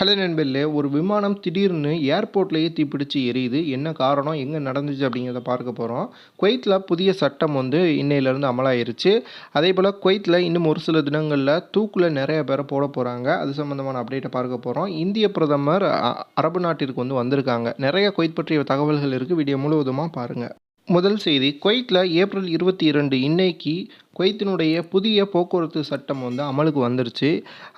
Hello நண்பர்களே ஒரு விமானம் திடீர்னு ஏர்போர்ட்லேயே தீப்பிடிச்சு எரியுது. என்ன காரணம்? எங்கே நடந்துச்சு அப்படிங்கிறத பார்க்க போகிறோம் குவைத்தில் புதிய சட்டம் வந்து இன்னையிலேருந்து அமலாயிருச்சு. அதே போல் குவைத்தில் இன்னும் ஒரு சில தினங்களில் தூக்கில் நிறைய பேரை போட போகிறாங்க அது சம்மந்தமான அப்டேட்டை பார்க்க போகிறோம் இந்திய பிரதமர் அ- அரபு நாட்டிற்கு வந்து வந்திருக்காங்க. நிறைய குவைத் பற்றிய தகவல்கள் இருக்குது வீடியோ முழுவதுமாக பாருங்கள் முதல் செய்தி குவைத்தில் ஏப்ரல் இருபத்தி இரண்டு இன்னைக்கு குவைத்தினுடைய புதிய போக்குவரத்து சட்டம் வந்து அமலுக்கு வந்துருச்சு.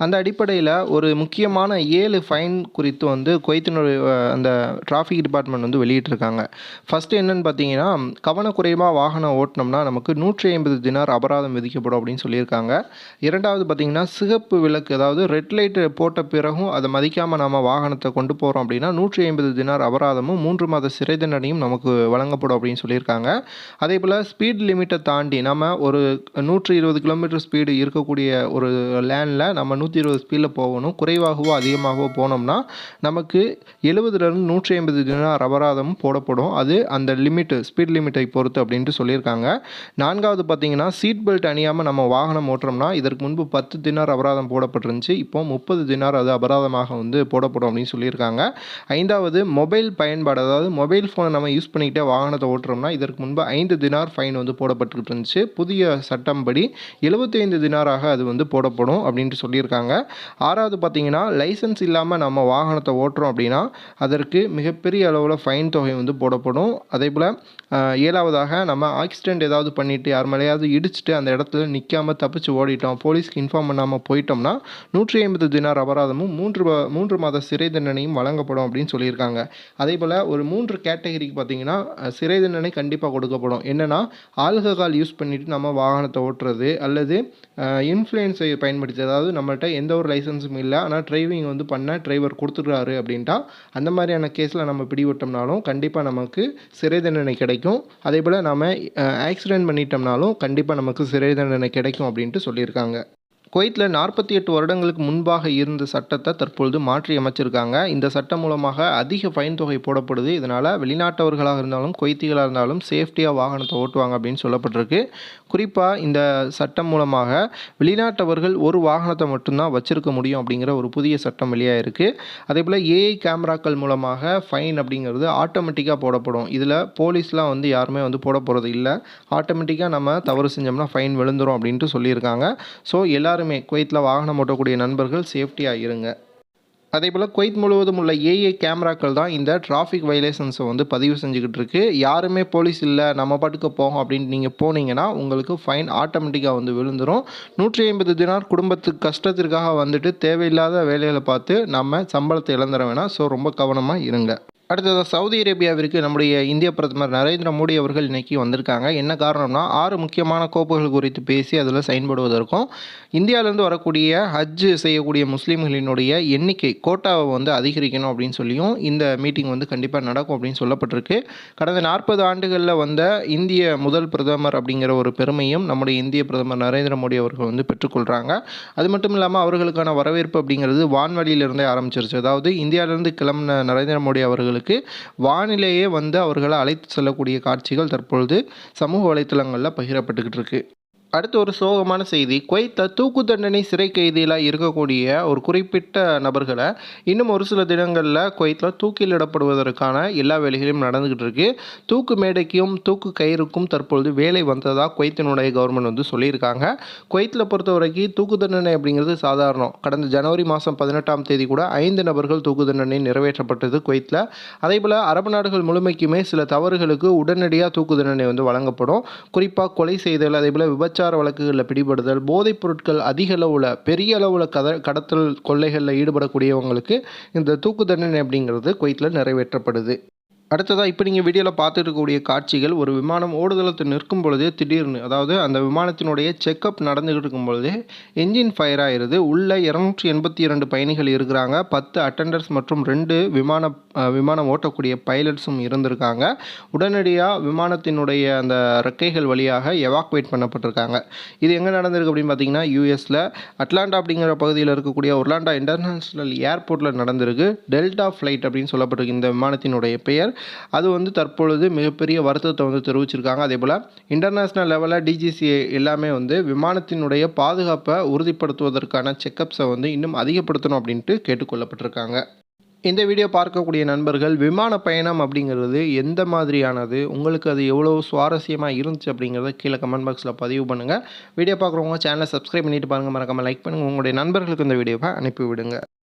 அந்த அடிப்படையில் ஒரு முக்கியமான ஏழு ஃபைன் குறித்து வந்து குவைத்தினுடைய அந்த டிராஃபிக் டிபார்ட்மெண்ட் வந்து வெளியிட்டிருக்காங்க. ஃபஸ்ட்டு என்னென்னு பார்த்தீங்கன்னா கவனக்குறைவாக வாகனம் ஓட்டினோம்னா நமக்கு நூற்றி ஐம்பது தினார் அபராதம் விதிக்கப்படும் அப்படின்னு சொல்லியிருக்காங்க. இரண்டாவது பார்த்தீங்கன்னா சிகப்பு விளக்கு அதாவது ரெட் லைட் போட்ட பிறகும் அதை மதிக்காமல் நம்ம வாகனத்தை கொண்டு போகிறோம் அப்படின்னா நூற்றி ஐம்பது தினார் அபராதமும் மூன்று மாத சிறை தண்டனையும் நமக்கு வழங்கப்படும் அப்படின்னு சொல்லி சொல்லியிருக்காங்க. அதே போல் ஸ்பீட் லிமிட்டை தாண்டி நம்ம ஒரு நூற்றி இருபது கிலோமீட்டர் ஸ்பீடு இருக்கக்கூடிய ஒரு லேனில் நம்ம நூற்றி இருபது ஸ்பீடில் போகணும். குறைவாகவோ அதிகமாகவோ போனோம்னா நமக்கு எழுபதுலேருந்து நூற்றி ஐம்பது தினார் அபராதமும் போடப்படும். அது அந்த லிமிட்டு ஸ்பீட் லிமிட்டை பொறுத்து அப்படின்ட்டு சொல்லியிருக்காங்க. நான்காவது பார்த்தீங்கன்னா சீட் பெல்ட் அணியாமல் நம்ம வாகனம் ஓட்டுறோம்னா இதற்கு முன்பு பத்து தினார் அபராதம் போடப்பட்டிருந்துச்சு. இப்போ முப்பது தினார் அது அபராதமாக வந்து போடப்படும் அப்படின்னு சொல்லியிருக்காங்க. ஐந்தாவது மொபைல் பயன்பாடு அதாவது மொபைல் ஃபோனை நம்ம யூஸ் பண்ணிக்கிட்டே வாகனத்தை ஓட்டுறோம்னா இதற்கு முன்பு ஐந்து தினார் ஃபைன் வந்து போடப்பட்டுக்கிட்டு இருந்துச்சு புதிய சட்டம்படி எழுபத்தி எழுபத்தைந்து தினாராக அது வந்து போடப்படும் அப்படின்ட்டு சொல்லியிருக்காங்க. ஆறாவது பார்த்தீங்கன்னா லைசன்ஸ் இல்லாமல் நம்ம வாகனத்தை ஓட்டுறோம் அப்படின்னா அதற்கு மிகப்பெரிய அளவில் ஃபைன் தொகை வந்து போடப்படும். அதே போல் ஏழாவதாக நம்ம ஆக்சிடென்ட் ஏதாவது பண்ணிவிட்டு யார் மேலேயாவது இடிச்சிட்டு அந்த இடத்துல நிற்காம தப்பிச்சு ஓடிட்டோம் போலீஸ்க்கு இன்ஃபார்ம் பண்ணாமல் போயிட்டோம்னா நூற்றி ஐம்பது தினார் அபராதமும் மூன்று மூன்று மாத சிறை தண்டனையும் வழங்கப்படும் அப்படின்னு சொல்லியிருக்காங்க. அதே போல் ஒரு மூன்று கேட்டகரிக்கு பார்த்தீங்கன்னா சிறை தண்டனை கண்டிப்பாக கொடுக்கப்படும். என்னென்னா ஆல்கஹால் யூஸ் பண்ணிவிட்டு நம்ம வாகனத்தை ஓட்டுறது அல்லது இன்ஃப்ளூயன்ஸை பயன்படுத்தி அதாவது நம்மள்ட்ட எந்த ஒரு லைசன்ஸும் இல்லை ஆனால் டிரைவிங் வந்து பண்ண டிரைவர் கொடுத்துட்றாரு அப்படின்ட்டா அந்த மாதிரியான கேஸில் நம்ம பிடிவிட்டோம்னாலும் கண்டிப்பாக நமக்கு சிறை தண்டனை கிடைக்கும். அதே போல் நம்ம ஆக்சிடென்ட் பண்ணிட்டோம்னாலும் கண்டிப்பாக நமக்கு சிறை தண்டனை கிடைக்கும் அப்படின்ட்டு சொல்லியிருக்காங்க. குவைத்தில் நாற்பத்தி எட்டு வருடங்களுக்கு முன்பாக இருந்த சட்டத்தை தற்பொழுது மாற்றி அமைச்சிருக்காங்க. இந்த சட்டம் மூலமாக அதிக ஃபைன் தொகை போடப்படுது. இதனால் வெளிநாட்டவர்களாக இருந்தாலும் குவைத்திகளாக இருந்தாலும் சேஃப்டியாக வாகனத்தை ஓட்டுவாங்க அப்படின்னு சொல்லப்பட்டிருக்கு. குறிப்பாக இந்த சட்டம் மூலமாக வெளிநாட்டவர்கள் ஒரு வாகனத்தை மட்டும்தான் வச்சிருக்க முடியும் அப்படிங்கிற ஒரு புதிய சட்டம் வெளியாக இருக்குது அதே போல் ஏஐ கேமராக்கள் மூலமாக ஃபைன் அப்படிங்கிறது ஆட்டோமேட்டிக்காக போடப்படும். இதில் போலீஸ்லாம் வந்து யாருமே வந்து போட போகிறது இல்லை. ஆட்டோமேட்டிக்காக நம்ம தவறு செஞ்சோம்னா ஃபைன் விழுந்துரும் அப்படின்ட்டு சொல்லியிருக்காங்க. ஸோ எல்லா எல்லாருமே குவைத்தில் வாகனம் ஓட்டக்கூடிய நண்பர்கள் சேஃப்டியாக இருங்க. அதே போல் குவைத் முழுவதும் உள்ள ஏஏ கேமராக்கள் தான் இந்த டிராஃபிக் வைலேஷன்ஸை வந்து பதிவு செஞ்சுக்கிட்டு இருக்கு. யாருமே போலீஸ் இல்லை நம்ம பாட்டுக்கு போகும் அப்படின்னு நீங்கள் போனீங்கன்னா உங்களுக்கு ஃபைன் ஆட்டோமேட்டிக்காக வந்து விழுந்துரும். நூற்றி ஐம்பது தினார் குடும்பத்துக்கு கஷ்டத்திற்காக வந்துட்டு தேவையில்லாத வேலைகளை பார்த்து நம்ம சம்பளத்தை இழந்துட வேணாம். ஸோ ரொம்ப கவனமாக இருங்க. அடுத்தது சவுதி அரேபியாவிற்கு நம்முடைய இந்திய பிரதமர் நரேந்திர மோடி அவர்கள் இன்றைக்கி வந்திருக்காங்க. என்ன காரணம்னா ஆறு முக்கியமான கோப்புகள் குறித்து பேசி அதில் சைன் இந்தியாவிலேருந்து வரக்கூடிய ஹஜ் செய்யக்கூடிய முஸ்லீம்களினுடைய எண்ணிக்கை கோட்டாவை வந்து அதிகரிக்கணும் அப்படின்னு சொல்லியும் இந்த மீட்டிங் வந்து கண்டிப்பாக நடக்கும் அப்படின்னு சொல்லப்பட்டிருக்கு. கடந்த நாற்பது ஆண்டுகளில் வந்த இந்திய முதல் பிரதமர் அப்படிங்கிற ஒரு பெருமையும் நம்முடைய இந்திய பிரதமர் நரேந்திர மோடி அவர்கள் வந்து பெற்றுக்கொள்கிறாங்க அது மட்டும் இல்லாமல் அவர்களுக்கான வரவேற்பு அப்படிங்கிறது வான்வழியிலிருந்தே ஆரம்பிச்சிருச்சு. அதாவது இந்தியாவிலேருந்து கிளம்பின நரேந்திர மோடி அவர்கள் அவர்களுக்கு வானிலேயே வந்து அவர்களை அழைத்து செல்லக்கூடிய காட்சிகள் தற்பொழுது சமூக வலைத்தளங்களில் பகிரப்பட்டுக்கிட்டு இருக்கு. அடுத்து ஒரு சோகமான செய்தி. குவைத்த தூக்கு தண்டனை சிறை கைதியில் இருக்கக்கூடிய ஒரு குறிப்பிட்ட நபர்களை இன்னும் ஒரு சில தினங்களில் குவைத்தில் தூக்கிலிடப்படுவதற்கான எல்லா வேலைகளையும் நடந்துக்கிட்டு இருக்கு. தூக்கு மேடைக்கும் தூக்கு கயிறுக்கும் தற்பொழுது வேலை வந்ததாக குவைத்தினுடைய கவர்மெண்ட் வந்து சொல்லியிருக்காங்க. குவைத்தில் பொறுத்த வரைக்கும் தூக்கு தண்டனை அப்படிங்கிறது சாதாரணம். கடந்த ஜனவரி மாதம் பதினெட்டாம் தேதி கூட ஐந்து நபர்கள் தூக்கு தண்டனை நிறைவேற்றப்பட்டது குவைத்தில். அதே போல் அரபு நாடுகள் முழுமைக்குமே சில தவறுகளுக்கு உடனடியாக தூக்கு தண்டனை வந்து வழங்கப்படும். குறிப்பாக கொலை செய்தல் அதே போல் விபச்சார வழக்குகளில் பிடிபடுதல் போதைப் பொருட்கள் அதிக அளவில் பெரிய அளவில் கத கடத்தல் கொள்ளைகளில் ஈடுபடக்கூடியவங்களுக்கு இந்த தூக்கு தண்டனை அப்படிங்கிறது குவைத்தில் நிறைவேற்றப்படுது. அடுத்ததாக இப்போ நீங்கள் வீடியோவில் பார்த்துட்டு இருக்கக்கூடிய காட்சிகள் ஒரு விமானம் ஓடுதளத்தில் நிற்கும் பொழுதே திடீர்னு அதாவது அந்த விமானத்தினுடைய செக்கப் நடந்துகிட்டு இருக்கும் பொழுதே என்ஜின் ஃபயர் ஆயிடுது. உள்ளே இரநூற்றி எண்பத்தி இரண்டு பயணிகள் இருக்கிறாங்க. பத்து அட்டண்டர்ஸ் மற்றும் ரெண்டு விமான விமானம் ஓட்டக்கூடிய பைலட்ஸும் இருந்திருக்காங்க. உடனடியாக விமானத்தினுடைய அந்த ரெக்கைகள் வழியாக எவாக்குவேட் பண்ணப்பட்டிருக்காங்க. இது எங்கே நடந்திருக்கு அப்படின்னு பார்த்தீங்கன்னா யூஎஸில் அட்லாண்டா அப்படிங்கிற பகுதியில் இருக்கக்கூடிய ஒர்லாண்டா இன்டர்நேஷ்னல் ஏர்போர்ட்டில் நடந்திருக்கு. டெல்டா ஃப்ளைட் அப்படின்னு சொல்லப்பட்டிருக்கு இந்த விமானத்தினுடைய பெயர். அது வந்து தற்பொழுது மிகப்பெரிய வருத்தத்தை வந்து தெரிவிச்சிருக்காங்க. அதே போல் இன்டர்நேஷ்னல் லெவலில் டிஜிசிஏ எல்லாமே வந்து விமானத்தினுடைய பாதுகாப்பை உறுதிப்படுத்துவதற்கான செக்கப்ஸை வந்து இன்னும் அதிகப்படுத்தணும் அப்படின்ட்டு கேட்டுக்கொள்ளப்பட்டிருக்காங்க. இந்த வீடியோ பார்க்கக்கூடிய நண்பர்கள் விமான பயணம் அப்படிங்கிறது எந்த மாதிரியானது? உங்களுக்கு அது எவ்வளோ சுவாரஸ்யமாக இருந்துச்சு அப்படிங்கிறத கீழே கமெண்ட் பாக்ஸில் பதிவு பண்ணுங்கள் வீடியோ பார்க்குறவங்க சேனலை சப்ஸ்கிரைப் பண்ணிட்டு பாருங்கள் மறக்காமல் லைக் பண்ணுங்கள் உங்களுடைய நண்பர்களுக்கு இந்த வீடியோவை அனுப்பிவிடுங்க